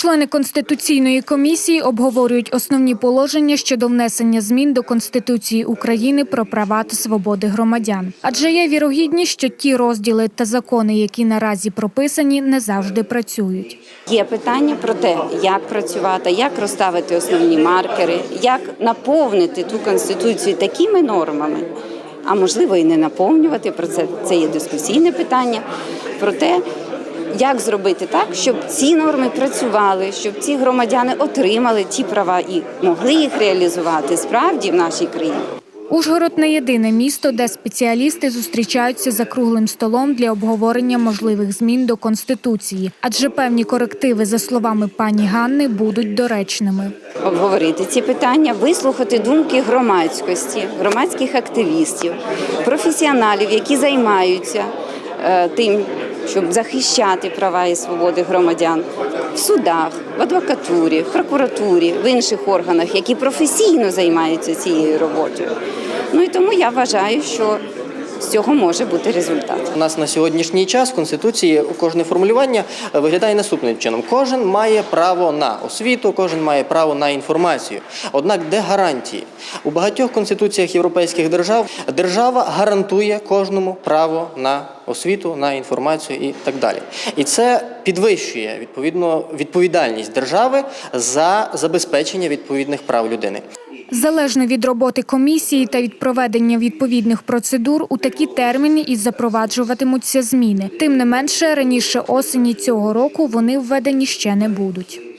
Члени конституційної комісії обговорюють основні положення щодо внесення змін до Конституції України про права та свободи громадян. Адже є вірогідність, що ті розділи та закони, які наразі прописані, не завжди працюють. Є питання про те, як працювати, як розставити основні маркери, як наповнити ту конституцію такими нормами, а можливо і не наповнювати. Про це це є дискусійне питання. Про те, як зробити так, щоб ці норми працювали, щоб ці громадяни отримали ті права і могли їх реалізувати справді в нашій країні. Ужгород не єдине місто, де спеціалісти зустрічаються за круглим столом для обговорення можливих змін до конституції, адже певні корективи, за словами пані Ганни, будуть доречними. обговорити ці питання, вислухати думки громадськості, громадських активістів, професіоналів, які займаються е, тим, щоб захищати права і свободи громадян в судах, в адвокатурі, в прокуратурі, в інших органах, які професійно займаються цією роботою. Ну і тому я вважаю, що з цього може бути результат. У нас на сьогоднішній час в Конституції кожне формулювання виглядає наступним чином: кожен має право на освіту, кожен має право на інформацію. Однак, де гарантії? У багатьох конституціях європейських держав держава гарантує кожному право на освіту, на інформацію і так далі. І це підвищує відповідно відповідальність держави за забезпечення відповідних прав людини. Залежно від роботи комісії та від проведення відповідних процедур, у такі терміни і запроваджуватимуться зміни. Тим не менше, раніше осені цього року вони введені ще не будуть.